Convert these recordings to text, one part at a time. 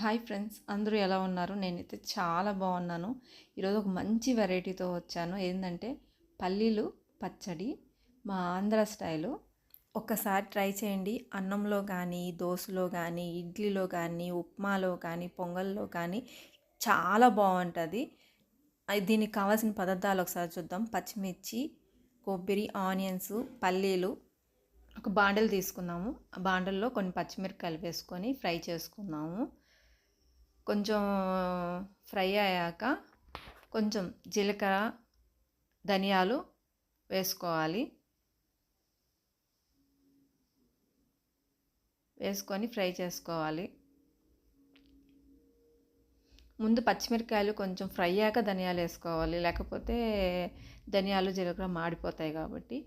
Hi friends అందరూ ఎలా ఉన్నారు? నేనైతే చాలా బాగున్నాను. ఈరోజు ఒక మంచి వెరైటీతో వచ్చాను. ఏంటంటే పల్లీలు పచ్చడి మా ఆంధ్ర స్టైలు. ఒక్కసారి ట్రై చేయండి. అన్నంలో కానీ దోశలో కానీ ఇడ్లీలో కానీ ఉప్మాలో కానీ పొంగల్లో కానీ చాలా బాగుంటుంది. అది దీనికి కావాల్సిన పదార్థాలు ఒకసారి చూద్దాం. పచ్చిమిర్చి కొబ్బరి ఆనియన్స్ పల్లీలు. ఒక బాండలు తీసుకున్నాము ఆ బాండల్లో కొన్ని పచ్చిమిరపకాయలు వేసుకొని ఫ్రై చేసుకున్నాము కొంచెం ఫ్రై అయ్యాక కొంచెం జీలకర్ర ధనియాలు వేసుకోవాలి. వేసుకొని ఫ్రై చేసుకోవాలి. ముందు పచ్చిమిరకాయలు కొంచెం ఫ్రై అయ్యాక ధనియాలు వేసుకోవాలి. లేకపోతే ధనియాలు జీలకర్ర మాడిపోతాయి కాబట్టి.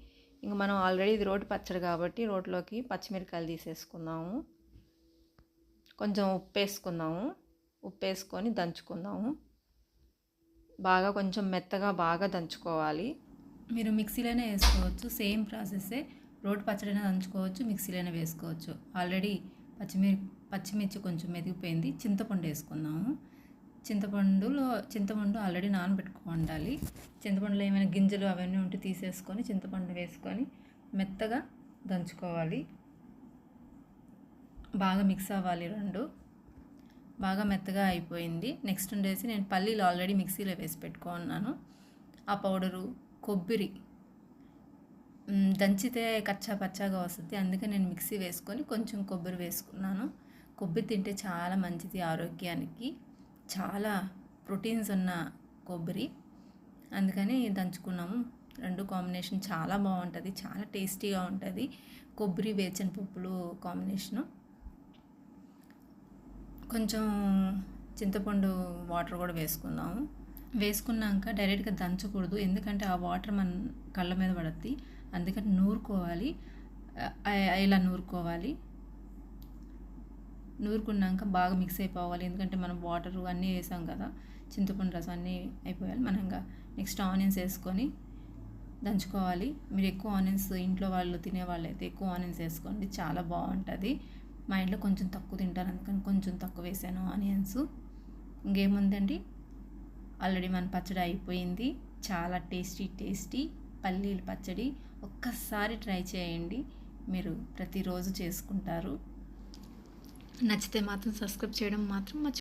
ఇంక మనం ఆల్రెడీ ఇది రోటి పచ్చడి కాబట్టి రోట్లోకి పచ్చిమిరకాయలు తీసేసుకుందాము. కొంచెం ఉప్పు వేసుకుందాము. ఉప్పు వేసుకొని దంచుకుందాము. బాగా కొంచెం మెత్తగా బాగా దంచుకోవాలి. మీరు మిక్సీలోనే వేసుకోవచ్చు. సేమ్ ప్రాసెస్సే. రోటి పచ్చడినే దంచుకోవచ్చు మిక్సీలోనే వేసుకోవచ్చు. ఆల్రెడీ పచ్చిమిర్ పచ్చిమిర్చి కొంచెం మెదిగిపోయింది. చింతపండు వేసుకుందాము. చింతపండులో చింతపండు ఆల్రెడీ నానబెట్టుకోవాలి చింతపండులో ఏమైనా గింజలు అవన్నీ ఉంటే తీసేసుకొని చింతపండు వేసుకొని మెత్తగా దంచుకోవాలి. బాగా మిక్స్ అవ్వాలి రెండు. బాగా మెత్తగా అయిపోయింది. నెక్స్ట్ ఉండేసి నేను పల్లీలు ఆల్రెడీ మిక్సీలో వేసి పెట్టుకున్నాను. ఆ పౌడరు కొబ్బరి దంచితే కచ్చా పచ్చాగా వస్తుంది. అందుకే నేను మిక్సీ వేసుకొని కొంచెం కొబ్బరి వేసుకున్నాను. కొబ్బరి తింటే చాలా మంచిది ఆరోగ్యానికి. చాలా ప్రోటీన్స్ ఉన్న కొబ్బరి. అందుకని దంచుకున్నాము. రెండు కాంబినేషన్ చాలా బాగుంటుంది. చాలా టేస్టీగా ఉంటుంది. కొబ్బరి వేచిన పప్పులు కాంబినేషను. కొంచెం చింతపండు వాటర్ కూడా వేసుకుందాము. వేసుకున్నాక డైరెక్ట్గా దంచకూడదు. ఎందుకంటే ఆ వాటర్ మన కళ్ళ మీద పడద్ది. అందుకని నూరుకోవాలి. ఇలా నూరుకోవాలి. నూరుకున్నాక బాగా మిక్స్ అయిపోవాలి. ఎందుకంటే మనం వాటర్ అన్నీ వేసాం కదా చింతపండు రసం అన్నీ అయిపోయాలి. మనం ఇంకా నెక్స్ట్ ఆనియన్స్ వేసుకొని దంచుకోవాలి. మీరు ఎక్కువ ఆనియన్స్ ఇంట్లో వాళ్ళు తినే వాళ్ళైతే ఎక్కువ ఆనియన్స్ వేసుకోండి. చాలా బాగుంటుంది. మా ఇంట్లో కొంచెం తక్కువ తింటారు అందుకని కొంచెం తక్కువ వేసాను. ఆనియన్స్. ఇంకేముందండి? ఆల్రెడీ మన పచ్చడి అయిపోయింది. చాలా టేస్టీ టేస్టీ పల్లీల పచ్చడి. ఒక్కసారి ట్రై చేయండి. మీరు ప్రతిరోజు చేసుకుంటారు. నచ్చితే మాత్రం సబ్స్క్రైబ్ చేయడం మాత్రం మర్చి